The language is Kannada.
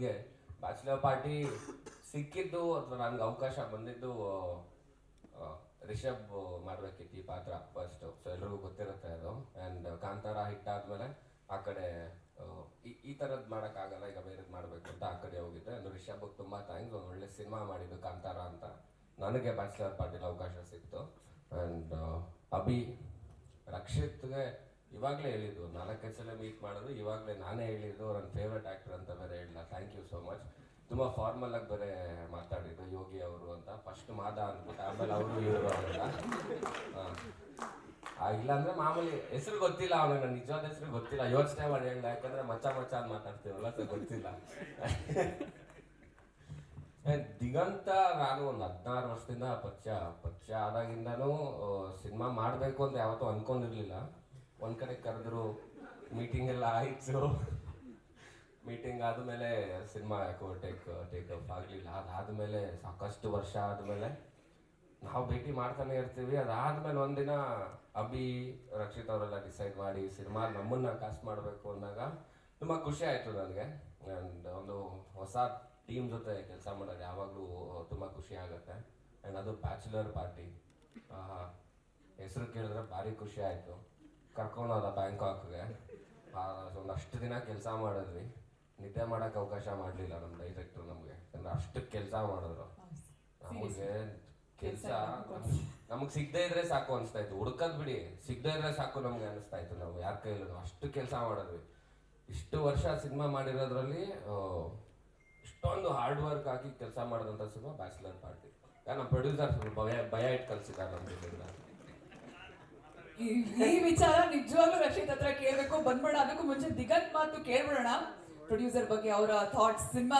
ನನಗೆ ಬ್ಯಾಚುಲರ್ ಪಾರ್ಟಿ ಸಿಕ್ಕಿದ್ದು ಅಥವಾ ನನಗೆ ಅವಕಾಶ ಬಂದಿದ್ದು ರಿಷಬ್ ಮಾಡ್ಬೇಕಿತ್ತು ಈ ಪಾತ್ರ ಫಸ್ಟ್ ಸೊ ಎಲ್ರಿಗೂ ಗೊತ್ತಿರುತ್ತೆ ಅದು. ಆ್ಯಂಡ್ ಕಾಂತಾರ ಹಿಟ್ ಆದ್ಮೇಲೆ ಆ ಕಡೆ ಈ ಈ ಥರದ್ದು ಮಾಡೋಕ್ಕಾಗಲ್ಲ ಈಗ ಬೇರೆದು ಮಾಡಬೇಕು ಅಂತ ಆ ಕಡೆ ಹೋಗಿದ್ದೆ. ಅಂದ್ರೆ ರಿಷಬ್ಗೆ ತುಂಬ ಥ್ಯಾಂಕ್ಸ್ ಒಂದು ಒಳ್ಳೆ ಸಿನಿಮಾ ಮಾಡಿದ್ದು ಕಾಂತಾರ ಅಂತ ನನಗೆ ಬ್ಯಾಚುಲರ್ ಪಾರ್ಟಿಲಿ ಅವಕಾಶ ಸಿಕ್ತು. ಆ್ಯಂಡ್ ಅಭಿ, ರಕ್ಷಿತ್ಗೆ ಇವಾಗಲೇ ಹೇಳಿದ್ದು, ನಾಲ್ಕೈದು ಸಲ ಮೀಟ್ ಮಾಡೋದು ಇವಾಗಲೇ ನಾನೇ ಹೇಳಿದ್ದು ನನ್ನ ಫೇವ್ರೆಟ್ ಆ್ಯಕ್ಟರ್ ಅಂತ ಬೇರೆ ಹೇಳಿಲ್ಲ ಥ್ಯಾಂಕ್ ಯು ಸೋ ಮಚ್ ತುಂಬ ಫಾರ್ಮಲ್ ಆಗಿ ಬೇರೆ ಮಾತಾಡಿದ್ದು ಯೋಗಿ ಅವರು ಅಂತ. ಫಸ್ಟ್ ಮಾದ ಅಂದ್ಬಿಟ್ಟು ಆಮೇಲೆ ಅವರು ಇವರು ಅಂತ. ಆ, ಇಲ್ಲಾಂದ್ರೆ ಮಾಮೂಲಿ ಹೆಸರು ಗೊತ್ತಿಲ್ಲ ನನ್ನ ನಿಜವಾದ ಹೆಸರು ಗೊತ್ತಿಲ್ಲ. ಯೋಚನೆ ಮಾಡಿ ಹೇಳ ಯಾಕಂದ್ರೆ ಮಚ್ಚ ಮಚ್ಚ ಅಂತ ಮಾತಾಡ್ತೀವಲ್ಲ ಸೊ ಗೊತ್ತಿಲ್ಲ. ದಿಗಂತ ನಾನು ಒಂದು ಹದಿನಾರು ವರ್ಷದಿಂದ ಪರಿಚಯ ಪರಿಚಯ ಆದಾಗಿಂದನೂ ಸಿನಿಮಾ ಮಾಡಬೇಕು ಅಂತ ಯಾವತ್ತೂ ಅನ್ಕೊಂಡಿರ್ಲಿಲ್ಲ. ಒಂದ್ ಕಡೆ ಕರೆದ್ರು ಮೀಟಿಂಗ್ ಎಲ್ಲ ಆಯ್ತು. ಮೀಟಿಂಗ್ ಆದಮೇಲೆ ಸಿನಿಮಾ ಯಾಕೋ ಟೇಕ್ ಟೇಕ್ ಆಫ್ ಆಗಲಿಲ್ಲ. ಅದಾದಮೇಲೆ ಸಾಕಷ್ಟು ವರ್ಷ ಆದಮೇಲೆ ನಾವು ಭೇಟಿ ಮಾಡ್ತಾನೆ ಇರ್ತೀವಿ. ಅದಾದಮೇಲೆ ಒಂದಿನ ಅಭಿ, ರಕ್ಷಿತ್ ಅವರೆಲ್ಲ ಡಿಸೈಡ್ ಮಾಡಿ ಸಿನಿಮಾ ನಮ್ಮನ್ನ ಕಾಸ್ಟ್ ಮಾಡಬೇಕು ಅಂದಾಗ ತುಂಬ ಖುಷಿ ಆಯಿತು ನನಗೆ. ಆ್ಯಂಡ್ ಒಂದು ಹೊಸ ಟೀಮ್ ಜೊತೆ ಕೆಲಸ ಮಾಡೋದು ಯಾವಾಗಲೂ ತುಂಬ ಖುಷಿ ಆಗುತ್ತೆ. ಆ್ಯಂಡ್ ಅದು ಬ್ಯಾಚುಲರ್ ಪಾರ್ಟಿ ಹೆಸರು ಕೇಳಿದ್ರೆ ಭಾರಿ ಖುಷಿ ಆಯಿತು. ಕರ್ಕೊಂಡೋದ ಬ್ಯಾಂಕಾಕ್ಗೆ. ಒಂದಷ್ಟು ದಿನ ಕೆಲಸ ಮಾಡಿದ್ವಿ. ನಿದ್ದೆ ಮಾಡಕ್ಕೆ ಅವಕಾಶ ಮಾಡಲಿಲ್ಲ ನಮ್ಮ ಡೈರೆಕ್ಟ್ರು ನಮಗೆ. ಅಷ್ಟು ಕೆಲಸ ಮಾಡಿದ್ರು. ನಮಗೆ ಕೆಲಸ ನಮಗೆ ಸಿಗದೆ ಇದ್ರೆ ಸಾಕು ಅನಿಸ್ತಾ ಇತ್ತು ಹುಡ್ಕದ್ ಬಿಡಿ. ಸಿಗದೆ ಇದ್ರೆ ಸಾಕು ನಮ್ಗೆ ಅನಿಸ್ತಾ ಇತ್ತು ನಾವು. ಯಾರ ಕೈಲೂ ಅಷ್ಟು ಕೆಲಸ ಮಾಡಿದ್ವಿ. ಇಷ್ಟು ವರ್ಷ ಸಿನಿಮಾ ಮಾಡಿರೋದ್ರಲ್ಲಿ ಇಷ್ಟೊಂದು ಹಾರ್ಡ್ ವರ್ಕ್ ಹಾಕಿ ಕೆಲಸ ಮಾಡಿದಂತ ಸಿನಿಮಾ ಬ್ಯಾಚುಲರ್ ಪಾರ್ಟಿ ನಮ್ಮ ಪ್ರೊಡ್ಯೂಸರ್ ಭಯ ಭಯ ಇಟ್ಟು ಕಲ್ಸಿದ್ದಾರೆ ನಮ್ಗೆ ಈ- ಈ ವಿಚಾರ ನಿಜವಾಗ್ಲೂ ರಕ್ಷಿತ್ ಹತ್ರ ಕೇಳ್ಬೇಕು. ಬಂದ್ಬೇಡ ಅದಕ್ಕೂ ಮುಂಚೆ ದಿಗಂತ್ ಮಾತು ಕೇಳ್ಬಿಡೋಣ. ಪ್ರೊಡ್ಯೂಸರ್ ಬಗ್ಗೆ ಅವರ ಥಾಟ್ಸ್ ಸಿನಿಮಾ